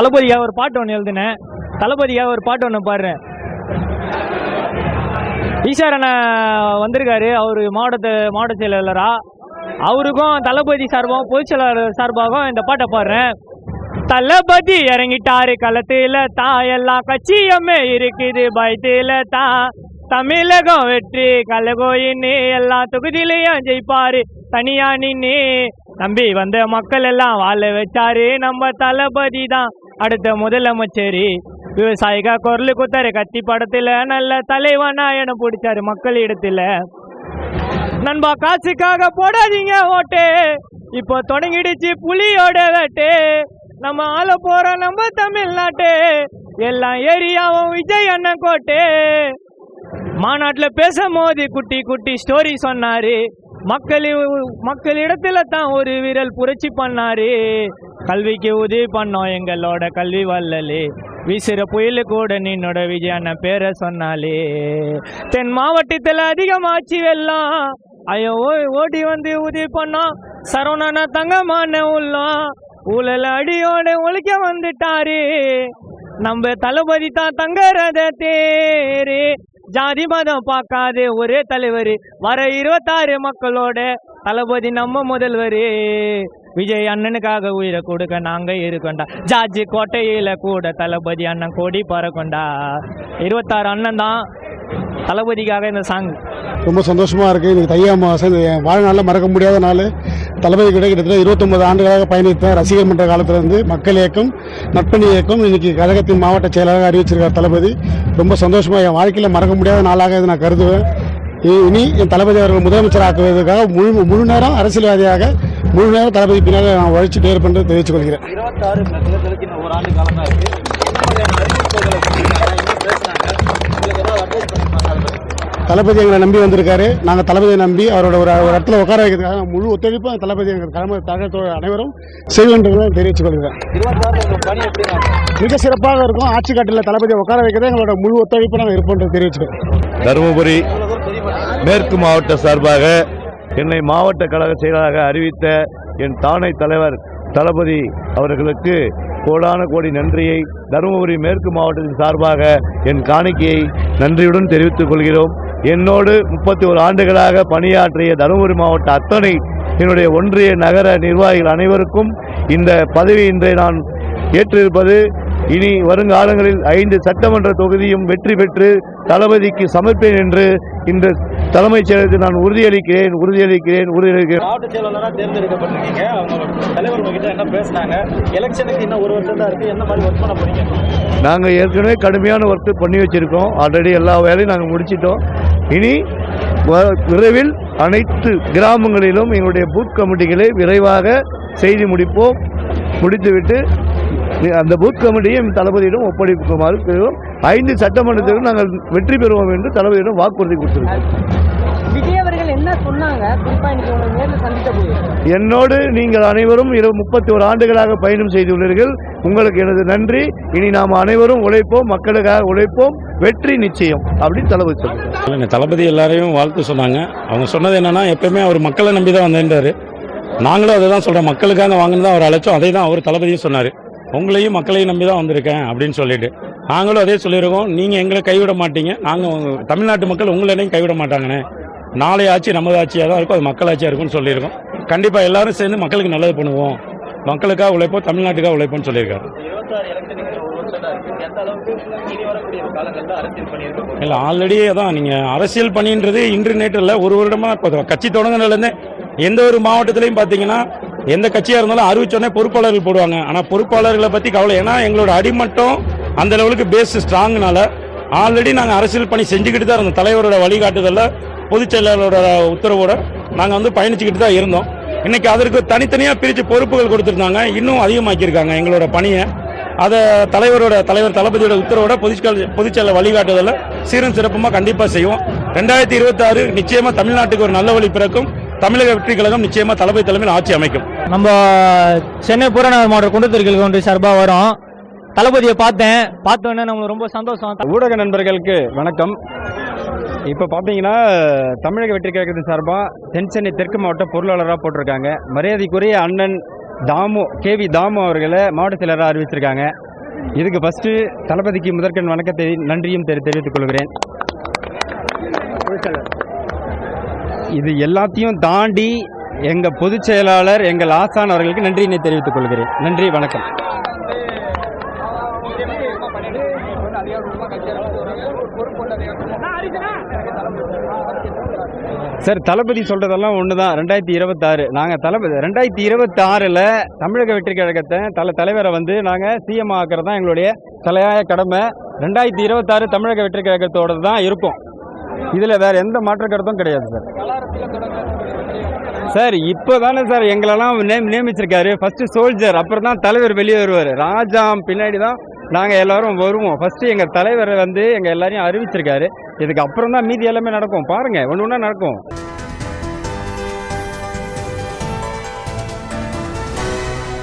தளபதியாக ஒரு பாட்டு ஒன்று எழுதினேன் தளபதியாக ஒரு பாட்டு ஒன்று பாடுறேன். ஈஸ்வர் வந்திருக்காரு. அவர் மாவட்ட மாவட்ட செயலாளரா. அவருக்கும் தளபதி சார்பாகவும் பொதுச் செயலாளர் சார்பாகவும் இந்த பாட்டை பாடுறேன். தளபதி இறங்கிட்டாரு களத்துல தா. எல்லா கட்சியுமே இருக்குது பயத்துல தா. தமிழகம் வெற்றி கலகோயின்னு எல்லா தொகுதியிலையும் ஜெயிப்பாரு. தனியா நின்னு நம்பி வந்த மக்கள் எல்லாம் வாழ வச்சாரு. நம்ம தளபதி தான். அடுத்த முதலமைச்சர் விவசாயிகா குரல் குத்தாரு. கத்தி படத்துல நல்ல தலைவனா என பிடிச்சாரு மக்கள் இடத்துல. நண்பா காசுக்காக போடாதீங்க ஓட்டு. இப்போ தொடங்கிடுச்சு புலியோட வேட்டு. நம்ம ஆள போறோம் நம்ம தமிழ்நாட்டு. எல்லாம் ஏரியாவும் விஜய் அண்ணன் கோட்டு. மாநாட்டில் பேசும்போது குட்டி குட்டி ஸ்டோரி சொன்னாரு. மக்கள் மக்களிடத்துல தான் ஒரு விரல் புரட்சி பண்ணாரு. கல்விக்கு உதவி பண்ணோம் எங்களோட கல்வி வல்லலே வீசுற புயலு கூட நின்னோட விஜயான பேரை சொன்னாலே. தென் மாவட்டத்தில் அதிகமாச்சு வெள்ளம். ஐயோ ஓ- ஓடி வந்து உதவி பண்ணோம். சரவணனா தங்கமான உள்ளம். ஊழல் அடியோட ஒழிக்க வந்துட்டாரு. நம்ம தளபதி தான் தங்கறத தேரு. ஜாதி மதம் பார்க்காது ஒரே தலைவர். வர இருபத்தாறு மக்களோட தளபதி நம்ம முதல்வர். விஜய் அண்ணனுக்காக உயிரை கொடுக்க நாங்க இருக்கோண்டா. ஜாஜி கோட்டையில கூட தளபதி அண்ணன் கோடி பறக்கொண்டா. இருபத்தாறு அண்ணன் தான் தளபதிக்காக இந்த சாங் ரொம்ப சந்தோஷமாக இருக்குது எனக்கு தையா மாதம் இந்த என் வாழ்நாளில் மறக்க முடியாத நாள். தளபதி கிட்ட கிட்டத்தட்ட இருபத்தொம்பது ஆண்டுகளாக பயணித்த ரசிகர் மன்ற காலத்திலிருந்து மக்கள் இயக்கம் நட்பணி இயக்கம் இன்றைக்கி கழகத்தின் மாவட்ட செயலாளராக அறிவிச்சிருக்கார் தளபதி. ரொம்ப சந்தோஷமாக என் வாழ்க்கையில் மறக்க முடியாத நாளாக இதை நான் கருதுவேன். இ- இனி என் தளபதி அவர்கள் முதலமைச்சர் ஆக்குவதற்காக முழு முழு நேரம் அரசியல்வாதியாக முழு நேரம் தளபதி பின்னால் நான் உழைச்சிட்டே இருப்பேன் தெரிவித்துக் கொள்கிறேன். தளபதி எங்களை நம்பி வந்திருக்காரு. நாங்கள் தளபதியை நம்பி அவரோட ஒரு ஒரு இடத்துல உட்கார வைக்கிறதுக்காக முழு ஒத்துழைப்பு தளபதி எங்கள் தலைமை தகவல் அனைவரும் செய்வேன்றதை தெரிவித்துக் கொள்கிறேன் மிக சிறப்பாக இருக்கும். ஆட்சி காட்டில் தளபதியை உட்கார வைக்கிறது எங்களோட முழு ஒத்துழைப்பு நாங்கள் இருப்போம் தெரிவிச்சுக்கிறோம். தருமபுரி மேற்கு மாவட்ட சார்பாக என்னை மாவட்ட கழக செயலாளராக அறிவித்த என் தானை தலைவர் தளபதி அவர்களுக்கு கோடான கோடி நன்றியை தருமபுரி மேற்கு மாவட்டத்தின் சார்பாக என் காணிக்கையை நன்றியுடன் தெரிவித்துக் கொள்கிறோம். என்னோடு முப்பத்தி ஒரு ஆண்டுகளாக பணியாற்றிய தருமபுரி மாவட்ட அத்தனை என்னுடைய ஒன்றிய நகர நிர்வாகிகள் அனைவருக்கும் இந்த பதவி இன்றை நான் ஏற்றிருப்பது. இனி வருங்காலங்களில் ஐந்து சட்டமன்ற தொகுதியும் வெற்றி பெற்று தளபதிக்கு சமர்ப்பேன் என்று இந்த தலைமைச் செயலகத்தில் நான் உறுதியளிக்கிறேன் உறுதியளிக்கிறேன் உறுதியளிக்கிறேன். மாவட்ட செயலாளராக தேர்ந்தெடுக்கப்பட்டிருக்கீங்க. அவங்க தலைவர் உங்ககிட்ட என்ன பேசுனாங்க? எலெக்ஷனுக்கு இன்னும் ஒரு வருஷம் தான் இருக்கு. என்ன மாதிரி ஒர்க் பண்ண போறீங்க? நாங்கள் ஏற்கனவே கடுமையான ஒர்க்கு பண்ணி வச்சிருக்கோம். ஆல்ரெடி எல்லா வேலையும் நாங்கள் முடிச்சிட்டோம். இனி விரைவில் அனைத்து கிராமங்களிலும் எங்களுடைய பூத் கமிட்டிகளை விரைவாக செய்து முடிப்போம். முடித்துவிட்டு அந்த பூத் கமிட்டியை தளபதியிடம் ஒப்படைக்குமாறு பெறுவோம் ஐந்து சட்டமன்றத்திலும் நாங்கள் வெற்றி பெறுவோம் என்று தளபதியிடம் வாக்குறுதி போது என்னோடு நீங்கள் அனைவரும் இரு முப்பத்தி ஒரு ஆண்டுகளாக பயணம் செய்துள்ளீர்கள் உங்களுக்கு எனது நன்றி. இனி நாம் அனைவரும் உழைப்போம் மக்களுக்காக உழைப்போம். வெற்றி நிச்சயம். அப்படின்னு தளபதி இல்லைங்க தளபதி எல்லாரையும் வாழ்த்து சொன்னாங்க. அவங்க சொன்னது என்னன்னா எப்பயுமே அவர் மக்களை நம்பி தான் வந்தேன்றாரு. நாங்களும் அதை தான் சொல்கிறோம் மக்களுக்காக வாங்கினு தான் அவர் அழைச்சோம். அதே தான் அவர் தளபதியும் சொன்னார். உங்களையும் மக்களையும் நம்பி தான் வந்திருக்கேன் அப்படின்னு சொல்லிட்டு. நாங்களும் அதே சொல்லியிருக்கோம். நீங்கள் எங்களை கைவிட மாட்டீங்க. நாங்கள் தமிழ்நாட்டு மக்கள் உங்களையும் கைவிட மாட்டாங்கண்ணே. நாளை ஆட்சி நமது ஆட்சியாக தான் இருக்கும். அது மக்கள் ஆட்சியாக இருக்கும்னு சொல்லியிருக்கோம். கண்டிப்பாக எல்லாரும் சேர்ந்து மக்களுக்கு நல்லது பண்ணுவோம். மக்களுக்காக உழைப்போம் தமிழ்நாட்டுக்காக உழைப்போம்னு சொல்லியிருக்காரு. இல்லை ஆல்ரெடி அதான் நீங்கள் அரசியல் பணின்றது இன்று நேற்று இல்லை ஒரு வருடமாக இப்போ கட்சி தொடங்கினதுலேருந்தே எந்த ஒரு மாவட்டத்திலையும் பார்த்தீங்கன்னா எந்த கட்சியாக இருந்தாலும் அறிவிச்சோடனே பொறுப்பாளர்கள் போடுவாங்க. ஆனால் பொறுப்பாளர்களை பற்றி கவலை. ஏன்னா எங்களோட அடிமட்டம் அந்த லெவலுக்கு பேஸ் ஸ்ட்ராங்னால ஆல்ரெடி நாங்கள் அரசியல் பணி செஞ்சுக்கிட்டு தான் இருந்தோம். தலைவரோட வழிகாட்டுதலில் பொதுச் செயலாளரோட உத்தரவோட நாங்கள் வந்து பயணிச்சுக்கிட்டு தான் இருந்தோம். இன்னைக்கு அதற்கு தனித்தனியாக பிரித்து பொறுப்புகள் கொடுத்துருந்தாங்க. இன்னும் அதிகமாக்கியிருக்காங்க எங்களோட பணியை. அதை தலைவரோட தலைவர் தளபதியோட உத்தரவோட பொதுச்செயல் பொதுச்செயல வழிகாட்டுதல சீரும் சிறப்புமா கண்டிப்பா செய்வோம். ரெண்டாயிரத்தி இருபத்தி நிச்சயமா தமிழ்நாட்டுக்கு ஒரு நல்ல வழி பிறக்கும். தமிழக வெற்றி கழகம் நிச்சயமா தளபதி தலைமையில் ஆட்சி அமைக்கும். நம்ம சென்னை புறநகர் மாவட்ட குண்டத்திற்கு ஒன்று சார்பாக வரோம். தளபதியை பார்த்தேன். பார்த்தோன்னே நம்மளுக்கு ரொம்ப சந்தோஷம். ஊடக நண்பர்களுக்கு வணக்கம். இப்போ பார்த்தீங்கன்னா தமிழக வெற்றி கழகத்தின் சார்பாக தென் சென்னை தெற்கு மாவட்ட பொருளாளராக போட்டிருக்காங்க. மரியாதைக்குரிய அண்ணன் தாமு கேவி தாமு அவர்களை மாவட்ட செயலராக அறிவிச்சிருக்காங்க. இதுக்கு ஃபஸ்ட்டு தளபதிக்கு முதற்கண் வணக்கத்தை நன்றியும் தெரி தெரிவித்துக் கொள்கிறேன். இது எல்லாத்தையும் தாண்டி எங்கள் பொதுச் செயலாளர் எங்கள் ஆசான் அவர்களுக்கு நன்றியினை தெரிவித்துக் கொள்கிறேன். நன்றி வணக்கம். சார் தளபதி சொல்றதெல்லாம் ஒன்று தான் ரெண்டாயிரத்தி இருபத்தாறு. நாங்கள் தளபதி ரெண்டாயிரத்தி இருபத்தாறில் தமிழக வெற்றி கழகத்தை தல தலைவரை வந்து நாங்கள் சிஎம் ஆக்கிறது தான் எங்களுடைய தலையாய கடமை. ரெண்டாயிரத்தி இருபத்தாறு தமிழக வெற்றி கழகத்தோட தான் இருக்கும். இதில் வேற எந்த மாற்று கருத்தும் கிடையாது சார். சார் இப்போ தானே சார் எங்களெல்லாம் நேம் நியமிச்சிருக்காரு. ஃபர்ஸ்ட் சோல்ஜர் அப்புறம் தான் தலைவர் வெளியே வருவார். ராஜாம் பின்னாடி தான் நாங்கள் எல்லாரும் வருவோம். ஃபர்ஸ்ட் எங்கள் தலைவர் வந்து எங்கள் எல்லாரையும் அறிவிச்சிருக்காரு. இதுக்கு அப்புறம் தான் மீதி எல்லாமே நடக்கும். பாருங்க ஒன்று ஒன்றா நடக்கும்.